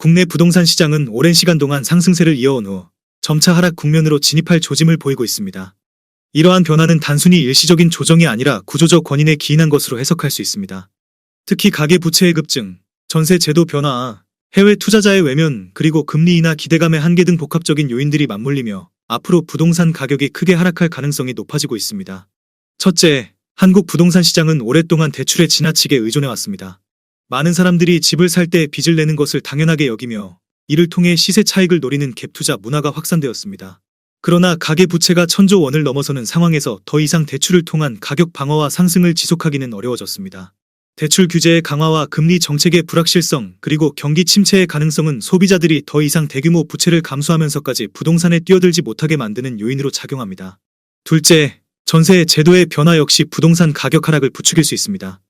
국내 부동산 시장은 오랜 시간 동안 상승세를 이어온 후 점차 하락 국면으로 진입할 조짐을 보이고 있습니다. 이러한 변화는 단순히 일시적인 조정이 아니라 구조적 원인에 기인한 것으로 해석할 수 있습니다. 특히 가계 부채의 급증, 전세 제도 변화, 해외 투자자의 외면, 그리고 금리 인하 기대감의 한계 등 복합적인 요인들이 맞물리며 앞으로 부동산 가격이 크게 하락할 가능성이 높아지고 있습니다. 첫째, 한국 부동산 시장은 오랫동안 대출에 지나치게 의존해왔습니다. 많은 사람들이 집을 살 때 빚을 내는 것을 당연하게 여기며 이를 통해 시세 차익을 노리는 갭 투자 문화가 확산되었습니다. 그러나 가계 부채가 천조 원을 넘어서는 상황에서 더 이상 대출을 통한 가격 방어와 상승을 지속하기는 어려워졌습니다. 대출 규제의 강화와 금리 정책의 불확실성 그리고 경기 침체의 가능성은 소비자들이 더 이상 대규모 부채를 감수하면서까지 부동산에 뛰어들지 못하게 만드는 요인으로 작용합니다. 둘째, 전세 제도의 변화 역시 부동산 가격 하락을 부추길 수 있습니다.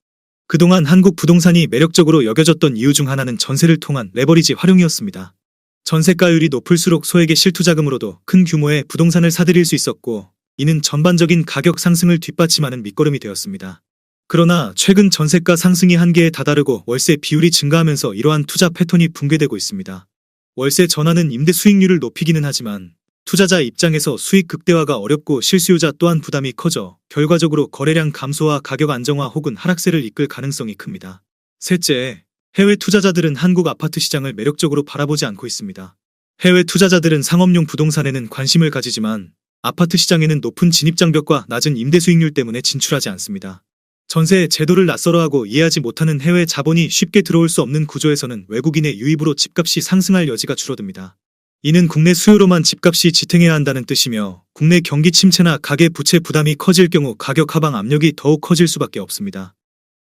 그동안 한국 부동산이 매력적으로 여겨졌던 이유 중 하나는 전세를 통한 레버리지 활용이었습니다. 전세가율이 높을수록 소액의 실투자금으로도 큰 규모의 부동산을 사들일 수 있었고, 이는 전반적인 가격 상승을 뒷받침하는 밑거름이 되었습니다. 그러나 최근 전세가 상승이 한계에 다다르고 월세 비율이 증가하면서 이러한 투자 패턴이 붕괴되고 있습니다. 월세 전환은 임대 수익률을 높이기는 하지만 투자자 입장에서 수익 극대화가 어렵고 실수요자 또한 부담이 커져 결과적으로 거래량 감소와 가격 안정화 혹은 하락세를 이끌 가능성이 큽니다. 셋째, 해외 투자자들은 한국 아파트 시장을 매력적으로 바라보지 않고 있습니다. 해외 투자자들은 상업용 부동산에는 관심을 가지지만 아파트 시장에는 높은 진입장벽과 낮은 임대 수익률 때문에 진출하지 않습니다. 전세 제도를 낯설어하고 이해하지 못하는 해외 자본이 쉽게 들어올 수 없는 구조에서는 외국인의 유입으로 집값이 상승할 여지가 줄어듭니다. 이는 국내 수요로만 집값이 지탱해야 한다는 뜻이며 국내 경기 침체나 가계 부채 부담이 커질 경우 가격 하방 압력이 더욱 커질 수밖에 없습니다.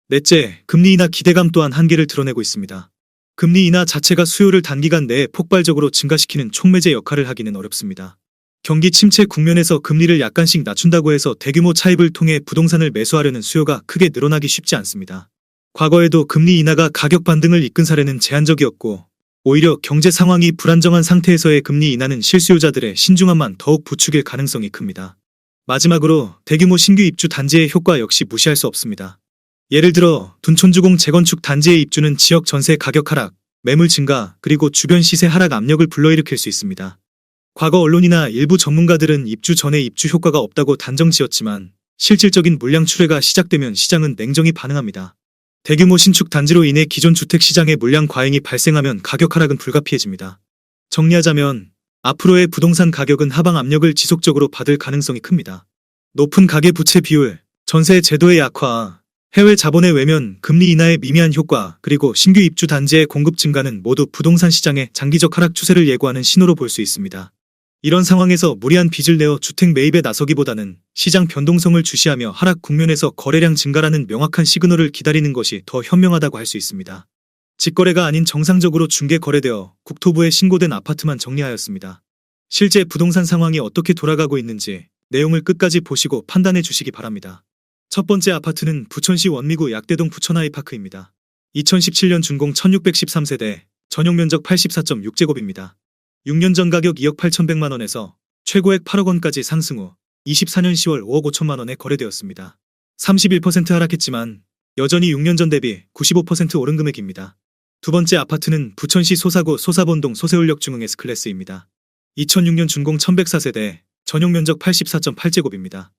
넷째, 금리 인하 기대감 또한 한계를 드러내고 있습니다. 금리 인하 자체가 수요를 단기간 내에 폭발적으로 증가시키는 촉매제 역할을 하기는 어렵습니다. 경기 침체 국면에서 금리를 약간씩 낮춘다고 해서 대규모 차입을 통해 부동산을 매수하려는 수요가 크게 늘어나기 쉽지 않습니다. 과거에도 금리 인하가 가격 반등을 이끈 사례는 제한적이었고 오히려 경제 상황이 불안정한 상태에서의 금리 인하는 실수요자들의 신중함만 더욱 부추길 가능성이 큽니다. 마지막으로 대규모 신규 입주 단지의 효과 역시 무시할 수 없습니다. 예를 들어 둔촌주공 재건축 단지의 입주는 지역 전세 가격 하락, 매물 증가, 그리고 주변 시세 하락 압력을 불러일으킬 수 있습니다. 과거 언론이나 일부 전문가들은 입주 전에 입주 효과가 없다고 단정 지었지만 실질적인 물량 출회가 시작되면 시장은 냉정히 반응합니다. 대규모 신축 단지로 인해 기존 주택 시장의 물량 과잉이 발생하면 가격 하락은 불가피해집니다. 정리하자면 앞으로의 부동산 가격은 하방 압력을 지속적으로 받을 가능성이 큽니다. 높은 가계 부채 비율, 전세 제도의 약화, 해외 자본의 외면, 금리 인하의 미미한 효과, 그리고 신규 입주 단지의 공급 증가는 모두 부동산 시장의 장기적 하락 추세를 예고하는 신호로 볼 수 있습니다. 이런 상황에서 무리한 빚을 내어 주택 매입에 나서기보다는 시장 변동성을 주시하며 하락 국면에서 거래량 증가라는 명확한 시그널을 기다리는 것이 더 현명하다고 할 수 있습니다. 직거래가 아닌 정상적으로 중개 거래되어 국토부에 신고된 아파트만 정리하였습니다. 실제 부동산 상황이 어떻게 돌아가고 있는지 내용을 끝까지 보시고 판단해 주시기 바랍니다. 첫 번째 아파트는 부천시 원미구 약대동 부천하이파크입니다. 2017년 준공 1613세대, 전용 면적 84.6제곱입니다. 6년 전 가격 2억 8천백만 원에서 최고액 8억 원까지 상승 후 24년 10월 5억 5천만 원에 거래되었습니다. 31% 하락했지만 여전히 6년 전 대비 95% 오른 금액입니다. 두 번째 아파트는 부천시 소사구 소사본동 소세울역 중흥 S클래스입니다. 2006년 준공 1104세대, 전용 면적 84.8제곱입니다.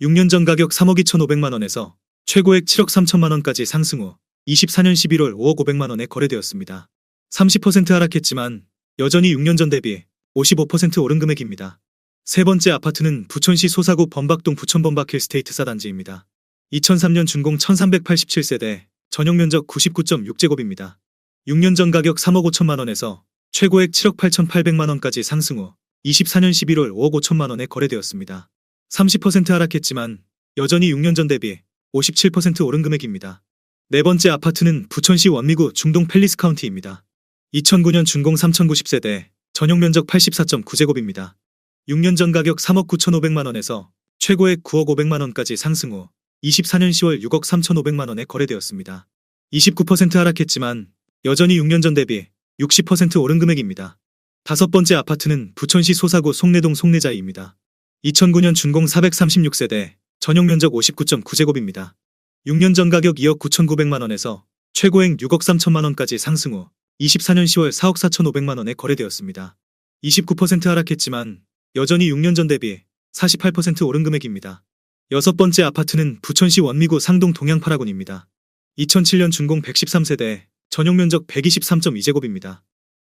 6년 전 가격 3억 2천5백만 원에서 최고액 7억 3천만 원까지 상승 후 24년 11월 5억 5백만 원에 거래되었습니다. 30% 하락했지만 여전히 6년 전 대비 55% 오른 금액입니다. 세 번째 아파트는 부천시 소사구 범박동 부천범박 힐 스테이트 사 단지입니다. 2003년 준공 1387세대, 전용 면적 99.6제곱입니다. 6년 전 가격 3억 5천만 원에서 최고액 7억 8천8백만 원까지 상승 후 24년 11월 5억 5천만 원에 거래되었습니다. 30% 하락했지만 여전히 6년 전 대비 57% 오른 금액입니다. 네 번째 아파트는 부천시 원미구 중동 팰리스 카운티입니다. 2009년 준공 3090세대, 전용 면적 84.9제곱입니다. 6년 전 가격 3억 9천5백만 원에서 최고액 9억 5백만 원까지 상승 후 24년 10월 6억 3천5백만 원에 거래되었습니다. 29% 하락했지만 여전히 6년 전 대비 60% 오른 금액입니다. 다섯 번째 아파트는 부천시 소사구 송내동 송내자이입니다. 2009년 준공 436세대, 전용 면적 59.9제곱입니다. 6년 전 가격 2억 9천9백만 원에서 최고액 6억 3천만 원까지 상승 후 24년 10월 4억 4,500만 원에 거래되었습니다. 29% 하락했지만 여전히 6년 전 대비 48% 오른 금액입니다. 여섯 번째 아파트는 부천시 원미구 상동 동양 8학원입니다. 2007년 준공 113세대, 전용 면적 123.2제곱입니다.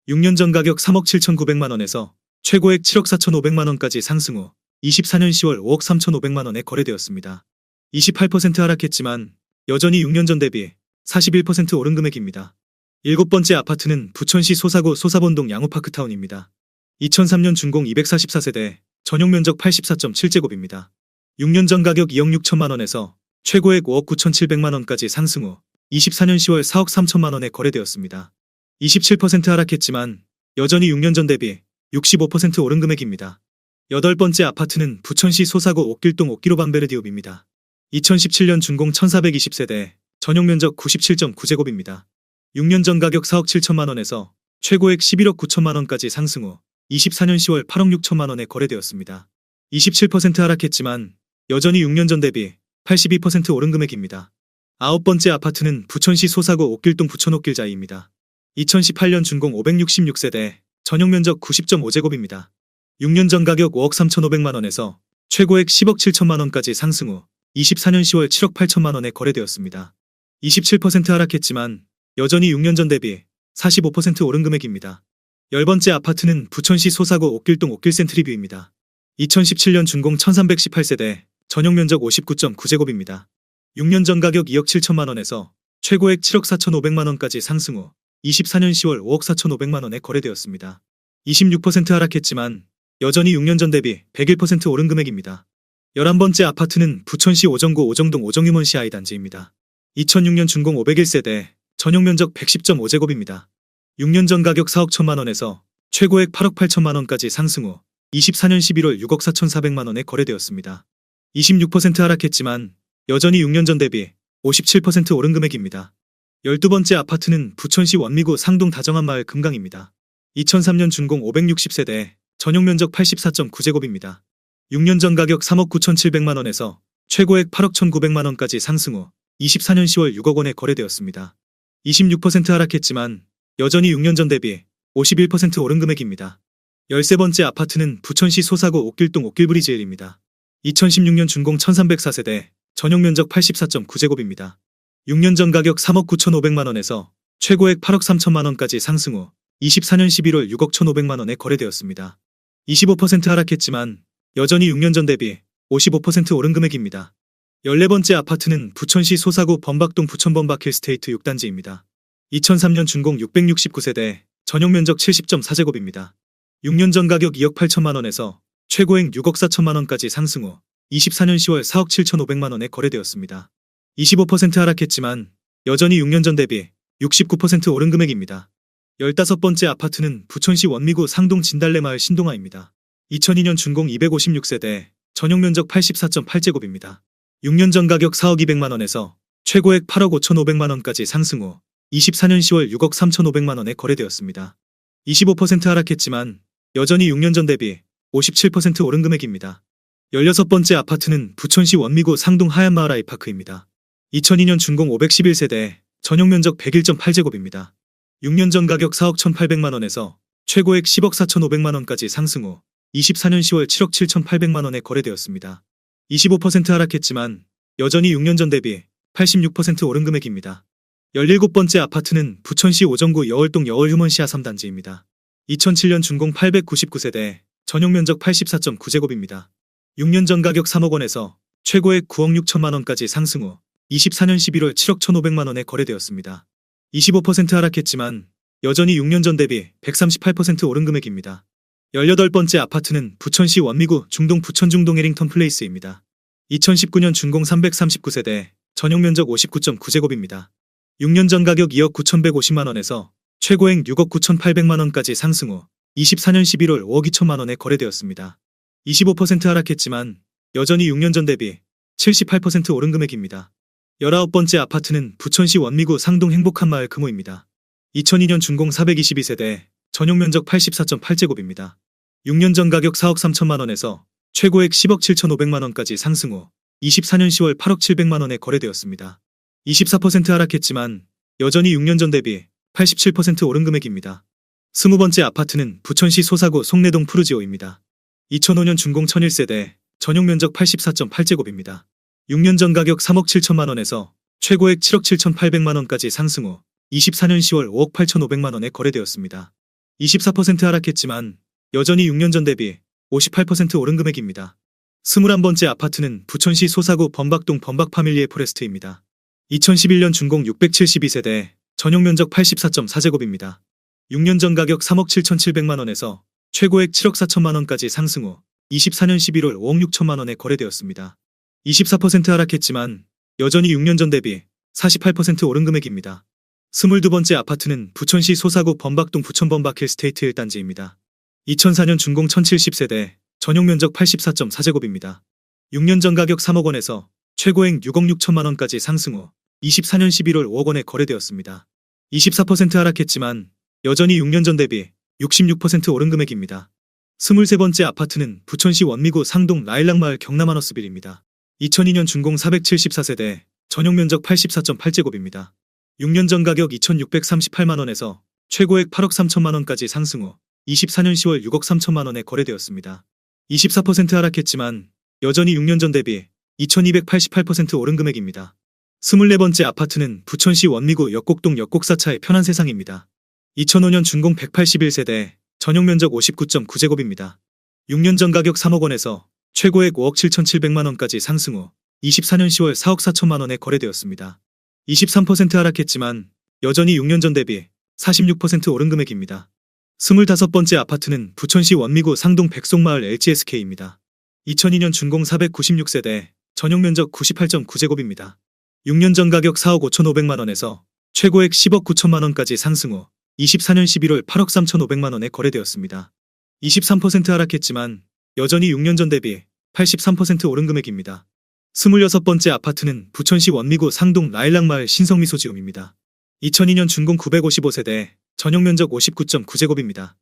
6년 전 가격 3억 7,900만 원에서 최고액 7억 4,500만 원까지 상승 후 24년 10월 5억 3,500만 원에 거래되었습니다. 28% 하락했지만 여전히 6년 전 대비 41% 오른 금액입니다. 일곱 번째 아파트는 부천시 소사구 소사본동 양호파크타운입니다. 2003년 준공 244세대, 전용 면적 84.7제곱입니다. 6년 전 가격 2억 6천만 원에서 최고액 5억 9천7백만 원까지 상승 후 24년 10월 4억 3천만 원에 거래되었습니다. 27% 하락했지만 여전히 6년 전 대비 65% 오른 금액입니다. 여덟 번째 아파트는 부천시 소사구 옥길동 옥기로 반베르디옵입니다. 2017년 준공 1420세대, 전용 면적 97.9제곱입니다. 6년 전 가격 4억 7천만 원에서 최고액 11억 9천만 원까지 상승 후 24년 10월 8억 6천만 원에 거래되었습니다. 27% 하락했지만 여전히 6년 전 대비 82% 오른 금액입니다. 아홉 번째 아파트는 부천시 소사구 옥길동 부천옥길자이입니다. 2018년 준공 566세대, 전용 면적 90.5제곱입니다. 6년 전 가격 5억 3,500만 원에서 최고액 10억 7천만 원까지 상승 후 24년 10월 7억 8천만 원에 거래되었습니다. 27% 하락했지만 여전히 6년 전 대비 45% 오른 금액입니다. 열 번째 아파트는 부천시 소사구 옥길동 옥길센트리뷰입니다. 2017년 준공 1318세대, 전용 면적 59.9제곱입니다. 6년 전 가격 2억 7천만 원에서 최고액 7억 4천5백만 원까지 상승 후 24년 10월 5억 4천5백만 원에 거래되었습니다. 26% 하락했지만 여전히 6년 전 대비 101% 오른 금액입니다. 11번째 아파트는 부천시 오정구 오정동 오정유먼시 아이 단지입니다. 2006년 준공 501세대, 전용 면적 110.5제곱입니다. 6년 전 가격 4억 1천만 원에서 최고액 8억 8천만 원까지 상승 후 24년 11월 6억 4천4백만 원에 거래되었습니다. 26% 하락했지만 여전히 6년 전 대비 57% 오른 금액입니다. 12번째 아파트는 부천시 원미구 상동 다정한 마을 금강입니다. 2003년 준공 560세대, 전용 면적 84.9제곱입니다. 6년 전 가격 3억 9천7백만 원에서 최고액 8억 1,900만 원까지 상승 후 24년 10월 6억 원에 거래되었습니다. 26% 하락했지만 여전히 6년 전 대비 51% 오른 금액입니다. 13번째 아파트는 부천시 소사구 옥길동 옥길브리지엘입니다. 2016년 준공 1304세대, 전용 면적 84.9제곱입니다. 6년 전 가격 3억 9천5백만 원에서 최고액 8억 3천만 원까지 상승 후 24년 11월 6억 1,500만 원에 거래되었습니다. 25% 하락했지만 여전히 6년 전 대비 55% 오른 금액입니다. 14번째 아파트는 부천시 소사구 범박동 부천범박 힐스테이트 6단지입니다. 2003년 준공 669세대, 전용 면적 70.4제곱입니다. 6년 전 가격 2억 8천만 원에서 최고액 6억 4천만 원까지 상승 후 24년 10월 4억 7천5백만 원에 거래되었습니다. 25% 하락했지만 여전히 6년 전 대비 69% 오른 금액입니다. 15번째 아파트는 부천시 원미구 상동 진달래마을 신동아입니다. 2002년 준공 256세대, 전용 면적 84.8제곱입니다. 6년 전 가격 4억 2백만 원에서 최고액 8억 5천5백만 원까지 상승 후 24년 10월 6억 3천5백만 원에 거래되었습니다. 25% 하락했지만 여전히 6년 전 대비 57% 오른 금액입니다. 16번째 아파트는 부천시 원미구 상동 하얀마을 아이파크입니다. 2002년 준공 511세대, 전용 면적 101.8제곱입니다. 6년 전 가격 4억 1,800만 원에서 최고액 10억 4천5백만 원까지 상승 후 24년 10월 7억 7,800만 원에 거래되었습니다. 25% 하락했지만 여전히 6년 전 대비 86% 오른 금액입니다. 17번째 아파트는 부천시 오정구 여월동 여월휴먼시아 3단지입니다. 2007년 준공 899세대, 전용 면적 84.9제곱입니다. 6년 전 가격 3억 원에서 최고액 9억 6천만 원까지 상승 후 24년 11월 7억 1,500만 원에 거래되었습니다. 25% 하락했지만 여전히 6년 전 대비 138% 오른 금액입니다. 18번째 아파트는 부천시 원미구 중동 부천 중동 해링턴 플레이스입니다. 2019년 준공 339세대, 전용 면적 59.9제곱입니다. 6년 전 가격 2억 9,150만 원에서 최고액 6억 9,800만 원까지 상승 후 24년 11월 5억 2천만 원에 거래되었습니다. 25% 하락했지만 여전히 6년 전 대비 78% 오른 금액입니다. 19번째 아파트는 부천시 원미구 상동 행복한 마을 금호입니다. 2002년 준공 422세대, 전용 면적 84.8제곱입니다. 6년 전 가격 4억 3천만 원에서 최고액 10억 7천5백만 원까지 상승 후 24년 10월 8억 7백만 원에 거래되었습니다. 24% 하락했지만 여전히 6년 전 대비 87% 오른 금액입니다. 스무 번째 아파트는 부천시 소사구 송내동 푸르지오입니다. 2005년 준공 1001세대, 전용 면적 84.8제곱입니다. 6년 전 가격 3억 7천만 원에서 최고액 7억 7,800만 원까지 상승 후 24년 10월 5억 8,500만 원에 거래되었습니다. 24% 하락했지만 여전히 6년 전 대비 58% 오른 금액입니다. 21번째 아파트는 부천시 소사구 범박동 범박 파밀리에 포레스트입니다. 2011년 준공 672세대, 전용 면적 84.4제곱입니다. 6년 전 가격 3억 7,700만 원에서 최고액 7억 4천만 원까지 상승 후 24년 11월 5억 6천만 원에 거래되었습니다. 24% 하락했지만 여전히 6년 전 대비 48% 오른 금액입니다. 22번째 아파트는 부천시 소사구 범박동 부천범박 힐스테이트 1단지입니다. 2004년 준공 1070세대, 전용 면적 84.4제곱입니다. 6년 전 가격 3억 원에서 최고액 6억 6천만 원까지 상승 후 24년 11월 5억 원에 거래되었습니다. 24% 하락했지만 여전히 6년 전 대비 66% 오른 금액입니다. 23번째 아파트는 부천시 원미구 상동 라일락마을 경남하너스빌입니다. 2002년 준공 474세대, 전용 면적 84.8제곱입니다. 6년 전 가격 2,638만 원에서 최고액 8억 3천만 원까지 상승 후 24년 10월 6억 3천만 원에 거래되었습니다. 24% 하락했지만 여전히 6년 전 대비 2,288% 오른 금액입니다. 24번째 아파트는 부천시 원미구 역곡동 역곡사차의 편한 세상입니다. 2005년 준공 181세대, 전용 면적 59.9제곱입니다. 6년 전 가격 3억 원에서 최고액 5억 7,700만 원까지 상승 후 24년 10월 4억 4천만 원에 거래되었습니다. 23% 하락했지만 여전히 6년 전 대비 46% 오른 금액입니다. 25번째 아파트는 부천시 원미구 상동 백송마을 LGSK입니다. 2002년 준공 496세대, 전용 면적 98.9제곱입니다. 6년 전 가격 4억 5,500만 원에서 최고액 10억 9천만 원까지 상승 후 24년 11월 8억 3,500만 원에 거래되었습니다. 23% 하락했지만 여전히 6년 전 대비 83% 오른 금액입니다. 26번째 아파트는 부천시 원미구 상동 라일락마을 신성미소지움입니다. 2002년 준공 955세대, 전용 면적 59.9제곱입니다.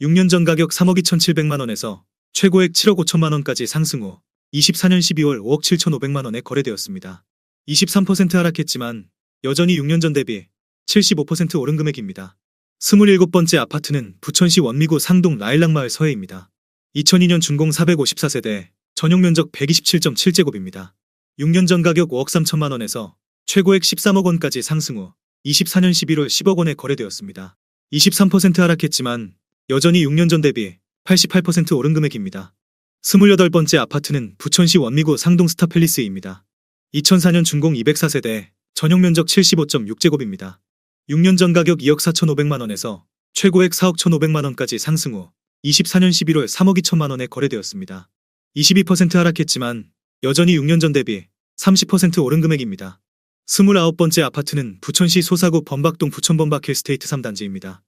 6년 전 가격 3억 2,700만 원에서 최고액 7억 5천만 원까지 상승 후 24년 12월 5억 7,500만 원에 거래되었습니다. 23% 하락했지만 여전히 6년 전 대비 75% 오른 금액입니다. 27번째 아파트는 부천시 원미구 상동 라일락마을 서해입니다. 2002년 준공 454세대, 전용 면적 127.7제곱입니다. 6년 전 가격 5억 3천만 원에서 최고액 13억 원까지 상승 후 24년 11월 10억 원에 거래되었습니다. 23% 하락했지만 여전히 6년 전 대비 88% 오른 금액입니다. 28번째 아파트는 부천시 원미구 상동 스타팰리스입니다. 2004년 준공 204세대, 전용 면적 75.6제곱입니다. 6년 전 가격 2억 4,500만 원에서 최고액 4억 1,500만 원까지 상승 후 24년 11월 3억 2천만 원에 거래되었습니다. 22% 하락했지만 여전히 6년 전 대비 30% 오른 금액입니다. 29번째 아파트는 부천시 소사구 범박동 부천범박 힐스테이트 3단지입니다.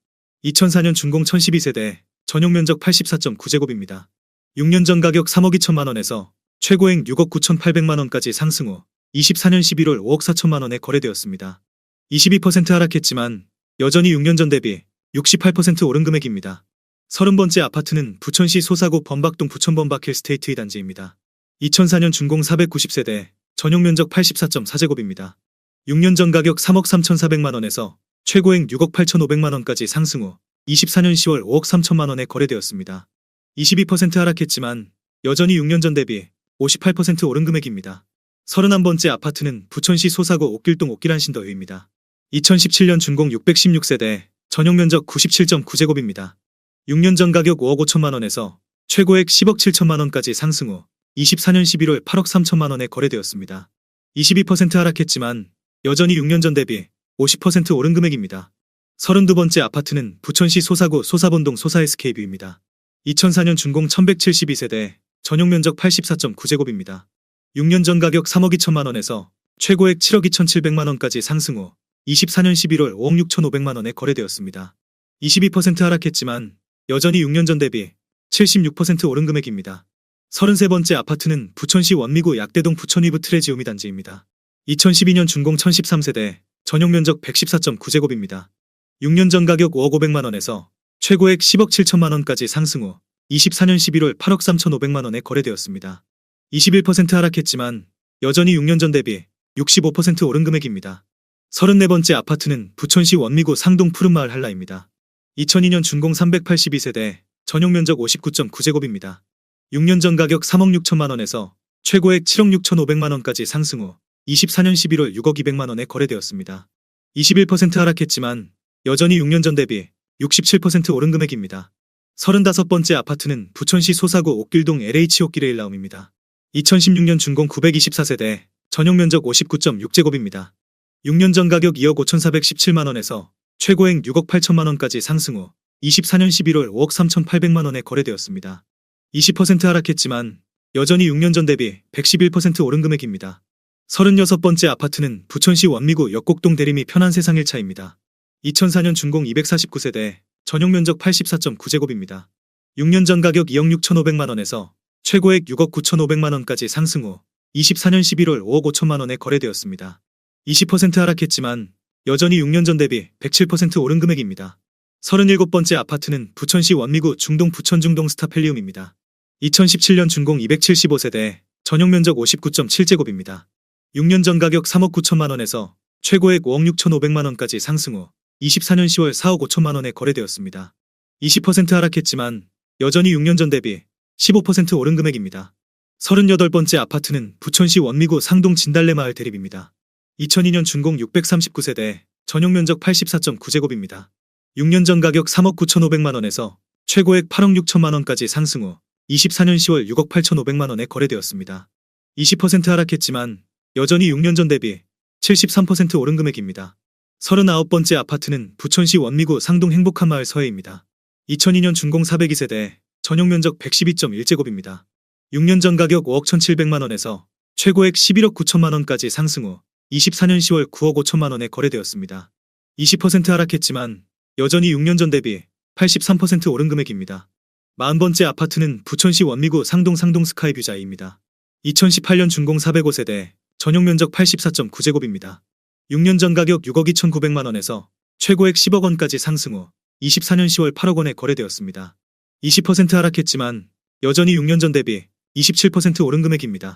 2004년 준공 1012세대, 전용 면적 84.9제곱입니다. 6년 전 가격 3억 2천만 원에서 최고액 6억 9,800만 원까지 상승 후 24년 11월 5억 4천만 원에 거래되었습니다. 22% 하락했지만 여전히 6년 전 대비 68% 오른 금액입니다. 30번째 아파트는 부천시 소사구 범박동 부천범박 힐스테이트 2단지입니다. 2004년 준공 490세대, 전용 면적 84.4제곱입니다. 6년 전 가격 3억 3,400만 원에서 최고액 6억 8,500만 원까지 상승 후 24년 10월 5억 3천만 원에 거래되었습니다. 22% 하락했지만 여전히 6년 전 대비 58% 오른 금액입니다. 31번째 아파트는 부천시 소사구 옥길동 옥길한신더유입니다. 2017년 준공 616세대, 전용 면적 97.9제곱입니다. 6년 전 가격 5억 5천만 원에서 최고액 10억 7천만 원까지 상승 후 24년 11월 8억 3천만 원에 거래되었습니다. 22% 하락했지만 여전히 6년 전 대비 50% 오른 금액입니다. 32번째 아파트는 부천시 소사구 소사본동 소사SK뷰입니다. 2004년 준공 1172세대, 전용 면적 84.9제곱입니다. 6년 전 가격 3억 2천만 원에서 최고액 7억 2,700만 원까지 상승 후 24년 11월 5억 6,500만 원에 거래되었습니다. 22% 하락했지만 여전히 6년 전 대비 76% 오른 금액입니다. 33번째 아파트는 부천시 원미구 약대동 부천위브 트레지오미 단지입니다. 2012년 준공 1013세대, 전용 면적 114.9제곱입니다. 6년 전 가격 5억 500만 원에서 최고액 10억 7천만 원까지 상승 후 24년 11월 8억 3,500만 원에 거래되었습니다. 21% 하락했지만 여전히 6년 전 대비 65% 오른 금액입니다. 34번째 아파트는 부천시 원미구 상동 푸른마을 한라입니다. 2002년 준공 382세대, 전용 면적 59.9제곱입니다. 6년 전 가격 3억 6천만 원에서 최고액 7억 6천5백만 원까지 상승 후 24년 11월 6억 2백만 원에 거래되었습니다. 21% 하락했지만 여전히 6년 전 대비 67% 오른 금액입니다. 35번째 아파트는 부천시 소사구 옥길동 LH 옥길의 1라움입니다. 2016년 준공 924세대, 전용 면적 59.6제곱입니다. 6년 전 가격 2억 5,417만 원에서 최고액 6억 8천만 원까지 상승 후 24년 11월 5억 3,800만 원에 거래되었습니다. 20% 하락했지만 여전히 6년 전 대비 111% 오른 금액입니다. 36번째 아파트는 부천시 원미구 역곡동 대림이 편한 세상 1차입니다. 2004년 준공 249세대, 전용 면적 84.9제곱입니다. 6년 전 가격 2억 6,500만 원에서 최고액 6억 9,500만 원까지 상승 후 24년 11월 5억 5천만 원에 거래되었습니다. 20% 하락했지만 여전히 6년 전 대비 107% 오른 금액입니다. 37번째 아파트는 부천시 원미구 중동 부천중동 스타펠리움입니다. 2017년 준공 275세대, 전용 면적 59.7제곱입니다. 6년 전 가격 3억 9천만 원에서 최고액 5억 6천5백만 원까지 상승 후 24년 10월 4억 5천만 원에 거래되었습니다. 20% 하락했지만 여전히 6년 전 대비 15% 오른 금액입니다. 38번째 아파트는 부천시 원미구 상동 진달래 마을 대립입니다. 2002년 준공 639세대, 전용 면적 84.9제곱입니다. 6년 전 가격 3억 9천5백만 원에서 최고액 8억 6천만 원까지 상승 후 24년 10월 6억 8천5백만 원에 거래되었습니다. 20% 하락했지만 여전히 6년 전 대비 73% 오른 금액입니다. 39번째 아파트는 부천시 원미구 상동 행복한 마을 서해입니다. 2002년 준공 402세대, 전용 면적 112.1제곱입니다. 6년 전 가격 5억 1,700만 원에서 최고액 11억 9천만 원까지 상승 후 24년 10월 9억 5천만 원에 거래되었습니다. 20% 하락했지만 여전히 6년 전 대비 83% 오른 금액입니다. 40번째 아파트는 부천시 원미구 상동 상동 스카이뷰자이입니다. 2018년 준공 405세대, 전용 면적 84.9제곱입니다. 6년 전 가격 6억 2,900만 원에서 최고액 10억 원까지 상승 후 24년 10월 8억 원에 거래되었습니다. 20% 하락했지만 여전히 6년 전 대비 27% 오른 금액입니다.